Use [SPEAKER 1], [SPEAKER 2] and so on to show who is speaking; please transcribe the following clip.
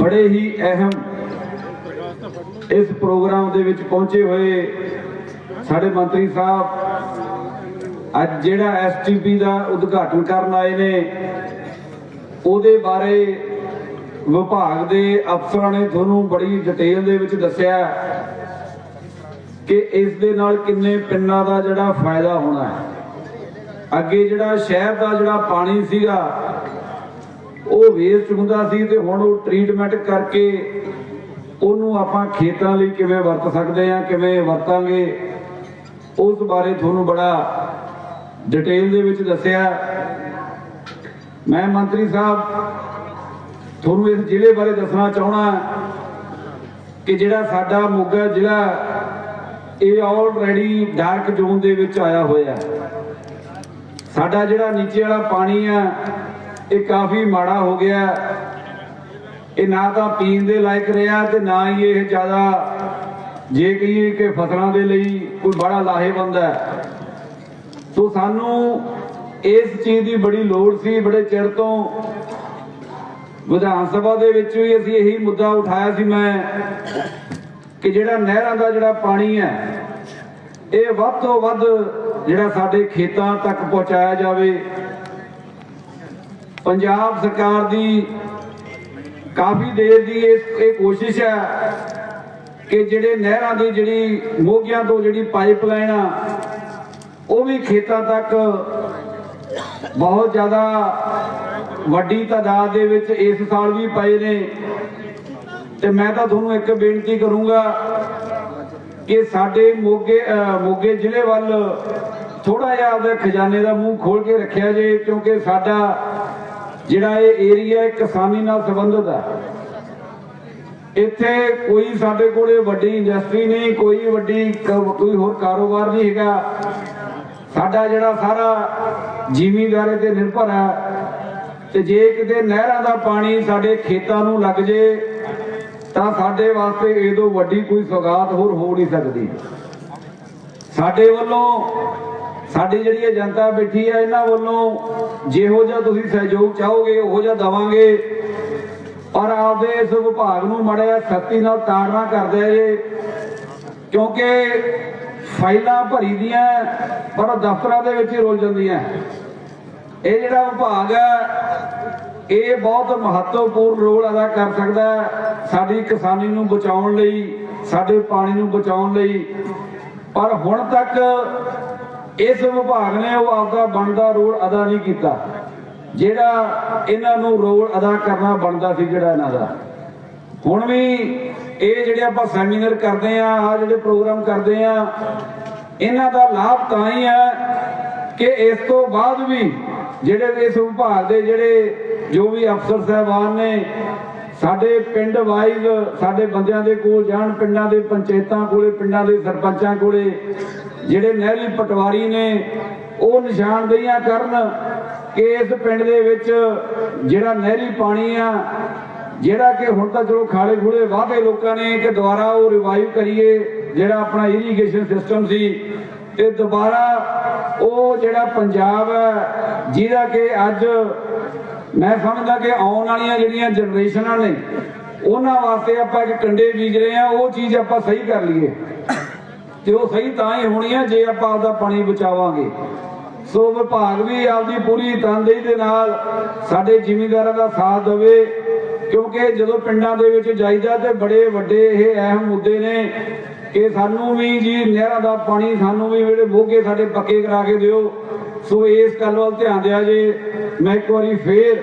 [SPEAKER 1] ਬੜੇ ਹੀ ਅਹਿਮ ਇਸ ਪ੍ਰੋਗਰਾਮ ਦੇ ਵਿੱਚ ਪਹੁੰਚੇ ਹੋਏ ਸਾਡੇ ਮੰਤਰੀ ਸਾਹਿਬ ਅੱਜ ਜਿਹੜਾ ਐਸਟੀਪੀ ਦਾ ਉਦਘਾਟਨ ਕਰਨ ਆਏ ਨੇ, ਉਹਦੇ ਬਾਰੇ ਵਿਭਾਗ ਦੇ ਅਫਸਰਾਂ ਨੇ ਤੁਹਾਨੂੰ ਬੜੀ ਡਿਟੇਲ ਦੇ ਵਿੱਚ ਦੱਸਿਆ ਕਿ ਇਸ ਦੇ ਨਾਲ ਕਿੰਨੇ ਪਿੰਡਾਂ ਦਾ ਜਿਹੜਾ ਫਾਇਦਾ ਹੋਣਾ ਹੈ। ਅੱਗੇ ਜਿਹੜਾ ਸ਼ਹਿਰ ਦਾ ਜਿਹੜਾ ਪਾਣੀ ਸੀਗਾ ਉਹ ਵੇਸਟ ਹੁੰਦਾ ਸੀ ਤੇ ਹੁਣ ਉਹ ਟ੍ਰੀਟਮੈਂਟ ਕਰਕੇ ਉਹਨੂੰ ਆਪਾਂ ਖੇਤਾਂ ਲਈ ਕਿਵੇਂ ਵਰਤ ਸਕਦੇ ਹਾਂ, ਕਿਵੇਂ ਵਰਤਾਂਗੇ, ਉਸ ਬਾਰੇ ਤੁਹਾਨੂੰ ਬੜਾ ਡਿਟੇਲ ਦੇ ਵਿੱਚ ਦੱਸਿਆ। ਮੈਂ ਮੰਤਰੀ ਸਾਹਿਬ, ਤੁਹਾਨੂੰ ਇਸ ਜ਼ਿਲ੍ਹੇ ਬਾਰੇ ਦੱਸਣਾ ਚਾਹਣਾ ਕਿ ਜਿਹੜਾ ਸਾਡਾ ਮੋਗਾ ਜ਼ਿਲ੍ਹਾ, ਇਹ ਆਲਰੇਡੀ ਡਾਰਕ ਜ਼ੋਨ ਦੇ ਵਿੱਚ ਆਇਆ ਹੋਇਆ। ਸਾਡਾ ਜਿਹੜਾ ਨੀਚੇ ਵਾਲਾ ਪਾਣੀ ਆ ਇਹ ਕਾਫੀ ਮਾੜਾ ਹੋ ਗਿਆ। ਇਹ ਨਾ ਤਾਂ ਪੀਣ ਦੇ ਲਾਇਕ ਰਿਹਾ ਤੇ ਨਾ ਹੀ ਇਹ ਜ਼ਿਆਦਾ ਜੇ ਕਹੀਏ ਕਿ ਫਸਲਾਂ ਦੇ ਲਈ ਕੋਈ ਬੜਾ ਲਾਹੇਵੰਦ ਹੈ। ਸੋ ਸਾਨੂੰ ਇਸ ਚੀਜ਼ ਦੀ ਬੜੀ ਲੋੜ ਸੀ, ਬੜੇ ਚਿਰ ਤੋਂ ਵਿਧਾਨ ਸਭਾ ਦੇ ਵਿੱਚ ਵੀ ਅਸੀਂ ਇਹੀ ਮੁੱਦਾ ਉਠਾਇਆ ਸੀ ਮੈਂ ਕਿ ਜਿਹੜਾ ਨਹਿਰਾਂ ਦਾ ਜਿਹੜਾ ਪਾਣੀ ਹੈ, ਇਹ ਵੱਧ ਤੋਂ ਵੱਧ ਜਿਹੜਾ ਸਾਡੇ ਖੇਤਾਂ ਤੱਕ ਪਹੁੰਚਾਇਆ ਜਾਵੇ। ਪੰਜਾਬ ਸਰਕਾਰ ਦੀ ਕਾਫੀ ਦੇਰ ਦੀ ਇਹ ਇਹ ਕੋਸ਼ਿਸ਼ ਹੈ ਕਿ ਜਿਹੜੇ ਨਹਿਰਾਂ ਦੀ ਜਿਹੜੀ ਮੋਗਿਆਂ ਤੋਂ ਜਿਹੜੀ ਪਾਈਪਲਾਈਨ ਆ, ਉਹ ਵੀ ਖੇਤਾਂ ਤੱਕ ਬਹੁਤ ਜ਼ਿਆਦਾ ਵੱਡੀ ਤਾਦਾਦ ਦੇ ਵਿੱਚ ਇਸ ਸਾਲ ਵੀ ਪਏ ਨੇ। ਤੇ ਮੈਂ ਤਾਂ ਤੁਹਾਨੂੰ ਇੱਕ ਬੇਨਤੀ ਕਰੂੰਗਾ ਕਿ ਸਾਡੇ ਮੋਗੇ ਮੋਗੇ ਜ਼ਿਲ੍ਹੇ ਵੱਲ ਥੋੜਾ ਜਿਹਾ ਆਪਦੇ ਖਜ਼ਾਨੇ ਦਾ ਮੂੰਹ ਖੋਲ ਕੇ ਰੱਖਿਆ ਜੇ ਕਿਉਂਕਿ ਸਾਡਾ ਜਿਹੜਾ ਇਹ ਏਰੀਆ ਕਿਸਾਨੀ ਨਾਲ ਸੰਬੰਧਿਤ ਹੈ। ਇੱਥੇ ਕੋਈ ਸਾਡੇ ਕੋਲੇ ਵੱਡੀ ਇੰਡਸਟਰੀ ਨਹੀਂ, ਕੋਈ ਵੱਡੀ ਕੋਈ ਹੋਰ ਕਾਰੋਬਾਰ ਨਹੀਂ ਹੈਗਾ। ਸਾਡਾ ਜਿਹੜਾ ਸਾਰਾ ਜ਼ਿਮੀਂਦਾਰੀ ਤੇ ਨਿਰਭਰ ਹੈ। ਤੇ ਜੇ ਕਿਤੇ ਨਹਿਰਾਂ ਦਾ ਪਾਣੀ ਸਾਡੇ ਖੇਤਾਂ ਨੂੰ ਲੱਗ ਜੇ, ਤਾਂ ਸਾਡੇ ਵਾਸਤੇ ਇਹ ਤੋਂ ਵੱਡੀ ਕੋਈ ਸੌਗਾਤ ਹੋਰ ਹੋ ਨਹੀਂ ਸਕਦੀ। ਸਾਡੇ ਵੱਲੋਂ ਸਾਡੀ ਜਿਹੜੀ ਇਹ ਜਨਤਾ ਬੈਠੀ ਹੈ ਇਹਨਾਂ ਵੱਲੋਂ ਜਿਹੋ ਜਿਹਾ ਤੁਸੀਂ ਸਹਿਯੋਗ ਚਾਹੋਗੇ, ਉਹੋ ਜਿਹਾ ਦਵਾਂਗੇ। ਪਰ ਆਪਦੇ ਇਸ ਵਿਭਾਗ ਨੂੰ ਮੜਿਆ ਸਖਤੀ ਨਾਲ ਤਾੜਨਾ ਕਰਦੇ ਜੇ, ਕਿਉਂਕਿ ਫਾਈਲਾਂ ਭਰੀ ਦੀਆਂ, ਪਰ ਦਫ਼ਤਰਾਂ ਦੇ ਵਿੱਚ ਹੀ ਰੁਲ ਜਾਂਦੀਆਂ। ਇਹ ਜਿਹੜਾ ਵਿਭਾਗ ਹੈ ਇਹ ਬਹੁਤ ਮਹੱਤਵਪੂਰਨ ਰੋਲ ਅਦਾ ਕਰ ਸਕਦਾ ਹੈ ਸਾਡੀ ਕਿਸਾਨੀ ਨੂੰ ਬਚਾਉਣ ਲਈ, ਸਾਡੇ ਪਾਣੀ ਨੂੰ ਬਚਾਉਣ ਲਈ। ਪਰ ਹੁਣ ਤੱਕ ਇਸ ਵਿਭਾਗ ਨੇ ਉਹ ਆਪਦਾ ਬਣਦਾ ਰੋਲ ਅਦਾ ਨਹੀਂ ਕੀਤਾ। ਜਿਹੜਾ ਇਹਨਾਂ ਨੂੰ ਰੋਲ ਅਦਾ ਕਰਨਾ ਬਣਦਾ ਸੀ ਜਿਹੜਾ ਇਹਨਾਂ ਦਾ। ਹੁਣ ਵੀ ਇਹ ਜਿਹੜੇ ਆਪਾਂ ਸੈਮੀਨਾਰ ਕਰਦੇ ਆ ਆ ਜਿਹੜੇ ਪ੍ਰੋਗਰਾਮ ਕਰਦੇ ਆ ਇਹਨਾਂ ਦਾ ਲਾਭ ਤਾਂ ਹੀ ਹੈ ਕਿ ਇਸ ਤੋਂ ਬਾਅਦ ਵੀ ਜਿਹੜੇ ਇਸ ਵਿਭਾਗ ਦੇ ਜਿਹੜੇ ਜੋ ਵੀ ਅਫਸਰ ਸਹਿਬਾਨ ਨੇ, ਸਾਡੇ ਪਿੰਡ ਵਾਈਜ਼ ਸਾਡੇ ਬੰਦਿਆਂ ਦੇ ਕੋਲ ਜਾਣ, ਪਿੰਡਾਂ ਦੇ ਪੰਚਾਇਤਾਂ ਕੋਲੇ, ਪਿੰਡਾਂ ਦੇ ਸਰਪੰਚਾਂ ਕੋਲੇ ਜਿਹੜੇ ਨਹਿਰੀ ਪਟਵਾਰੀ ਨੇ ਉਹ ਨਿਸ਼ਾਨਦੇਹੀਆਂ ਕਰਨ ਕਿ ਇਸ ਪਿੰਡ ਦੇ ਵਿੱਚ ਜਿਹੜਾ ਨਹਿਰੀ ਪਾਣੀ ਆ, ਜਿਹੜਾ ਕਿ ਹੁਣ ਤਾਂ ਚਲੋ ਖਾਲੇ ਖੂਲੇ ਵਾਧੇ ਲੋਕਾਂ ਨੇ ਕਿ ਦੁਬਾਰਾ ਉਹ ਰਿਵਾਈਵ ਕਰੀਏ, ਜਿਹੜਾ ਆਪਣਾ ਇਰੀਗੇਸ਼ਨ ਸਿਸਟਮ ਸੀ ਤੇ ਦੁਬਾਰਾ ਉਹ ਜਿਹੜਾ ਪੰਜਾਬ ਹੈ, ਜਿਹਦਾ ਕਿ ਅੱਜ ਮੈਂ ਸਮਝਦਾ ਕਿ ਆਉਣ ਵਾਲੀਆਂ ਜਿਹੜੀਆਂ ਜਨਰੇਸ਼ਨਾਂ ਨੇ, ਉਹਨਾਂ ਵਾਸਤੇ ਆਪਾਂ ਇੱਕ ਕੰਡੇ ਬੀਜ ਰਹੇ ਆ ਉਹ ਚੀਜ਼ ਆਪਾਂ ਸਹੀ ਕਰ ਲਈਏ। ਤੇ ਉਹ ਸਹੀ ਤਾਂ ਹੀ ਹੋਣੀ ਹੈ ਜੇ ਆਪਾਂ ਆਪਦਾ ਪਾਣੀ ਬਚਾਵਾਂਗੇ। ਸੋ ਵਿਭਾਗ ਵੀ ਆਪਦੀ ਪੂਰੀ ਤਨਦੇਹੀ ਦੇ ਨਾਲ ਸਾਡੇ ਜ਼ਿਮੀਂਦਾਰਾਂ ਦਾ ਸਾਥ ਦੇਵੇ, ਕਿਉਂਕਿ ਜਦੋਂ ਪਿੰਡਾਂ ਦੇ ਵਿੱਚ ਜਾਈਦਾ ਤੇ ਬੜੇ ਵੱਡੇ ਇਹ ਅਹਿਮ ਮੁੱਦੇ ਨੇ ਕਿ ਸਾਨੂੰ ਵੀ ਜੀ ਨਹਿਰਾਂ ਦਾ ਪਾਣੀ ਸਾਨੂੰ ਵੀ ਜਿਹੜੇ ਮੋਗੇ ਸਾਡੇ ਪੱਕੇ ਕਰਾ ਕੇ ਦਿਓ। ਸੋ ਇਸ ਗੱਲ ਵੱਲ ਧਿਆਨ ਦਿਆ ਜੇ। ਮੈਂ ਇੱਕ ਵਾਰੀ ਫੇਰ